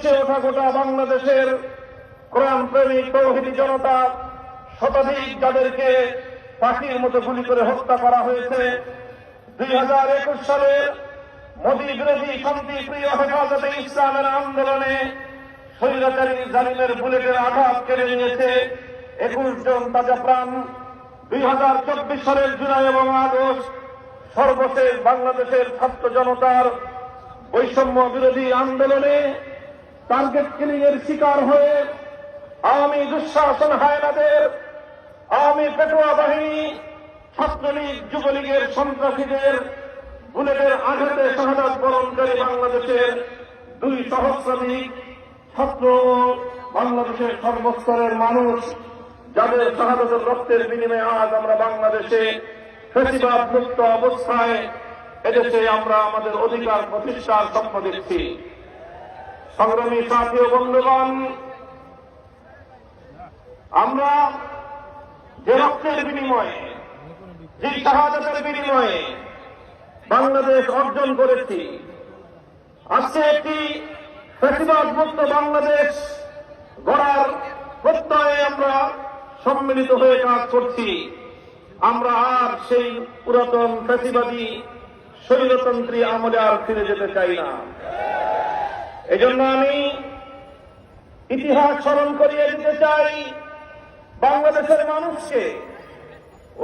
ফুসে ওঠা গোটা বাংলাদেশের কোরআন প্রেমিক তৌহিদি জনতা শতাধিক যাদেরকে পাখির মতো গুলি করে হত্যা করা হয়েছে। দুই হাজার একুশ সালের মোদী বিরোধী শান্তি প্রিয় হেফাজতে ইসলামের আন্দোলনে স্বৈরাচারী জালিমের বুলেটের আঘাত কেড়ে নিয়েছে একুশ জন তাজা প্রাণ। দুই হাজার চব্বিশ সালের জুলাই এবং আগস্ট সর্বশেষ বাংলাদেশের ছাত্র জনতার বৈষম্য বিরোধী আন্দোলনে টার্গেট কিলিং এর শিকার হয়ে আওয়ামী দুঃশাসন হায়নাদের আওয়ামী পেটোয়া বাহিনী, ছাত্রলীগ, যুবলীগের সন্ত্রাসীদের, বুলেটের আঘাতে শাহাদাত বরণকারী বাংলাদেশের দুই সহস্রাধিক ছাত্র বাংলাদেশের সর্বস্তরের মানুষ, যাদের শাহাদাতের রক্তের বিনিময়ে আজ আমরা বাংলাদেশে ফেসিবাদ মুক্ত অবস্থায়, এদেশে আমরা আমাদের অধিকার প্রতিষ্ঠার স্বপ্ন দেখছি। সংগ্রামী সাথী বন্ধুগণ, আমরা যে রক্তের বিনিময়ে, যে শাহাদাতের বিনিময়ে বাংলাদেশ অর্জন করেছি, আজকে একটি ফেসিবাদ মুক্ত বাংলাদেশ গড়ার প্রত্যয়ে আমরা সম্মিলিত হয়ে কাজ করছি। আমরা আর সেই পুরাতন ফেসিবাদী স্বৈরতন্ত্রী আমলে আর ফিরে যেতে চাই না। এজন্য আমি ইতিহাস স্মরণ করিয়ে দিতে চাই বাংলাদেশের মানুষকে।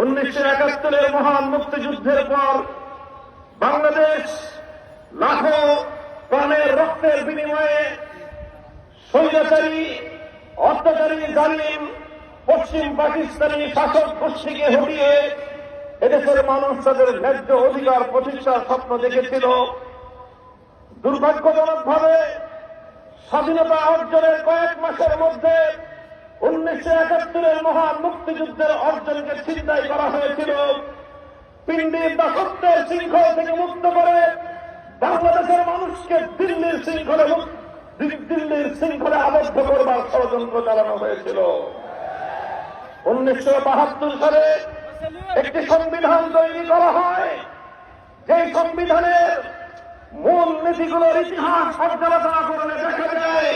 উনিশশো একাত্তরের মহান মুক্তিযুদ্ধের পর বাংলাদেশ লাখো প্রাণের রক্তের বিনিময়ে স্বৈরাচারী অত্যাচারী, জালিম, পশ্চিম পাকিস্তানি শাসক গোষ্ঠীকে হটিয়ে এদেশের মানুষ তাদের ন্যায্য অধিকার প্রতিষ্ঠার স্বপ্ন দেখেছিল। দুর্ভাগ্যজনকভাবে স্বাধীনতা অর্জনের কয়েক মাসের মধ্যে উনিশশো একাত্তরের মহান মুক্তিযুদ্ধের অর্জনকে চিন্তাই করা হয়েছিল। পিণ্ডির দাসত্বের শৃঙ্খল থেকে মুক্ত করে বাংলাদেশের মানুষকে দিল্লির শৃঙ্খলে দিল্লির শৃঙ্খলে আবদ্ধ করবার ষড়যন্ত্র চালানো হয়েছিল। উনিশশো বাহাত্তর সালে একটি সংবিধান তৈরি করা হয়। যে সংবিধানের মূল নীতিগুলোর ইতিহাস পর্যালোচনা করলে দেখা যায়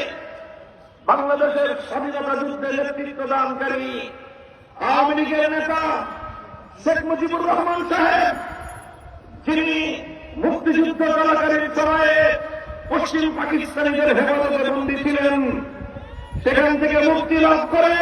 বাংলাদেশের স্বাধীনতা যুদ্ধে নেতৃত্ব দানকারী আওয়ামী লীগের নেতা শেখ মুজিবুর রহমান সাহেব, যিনি মুক্তিযুদ্ধ চলাকালীন সময়ে পশ্চিম পাকিস্তানিদের হেফাজতে বন্দী ছিলেন, সেখান থেকে মুক্তি লাভ করে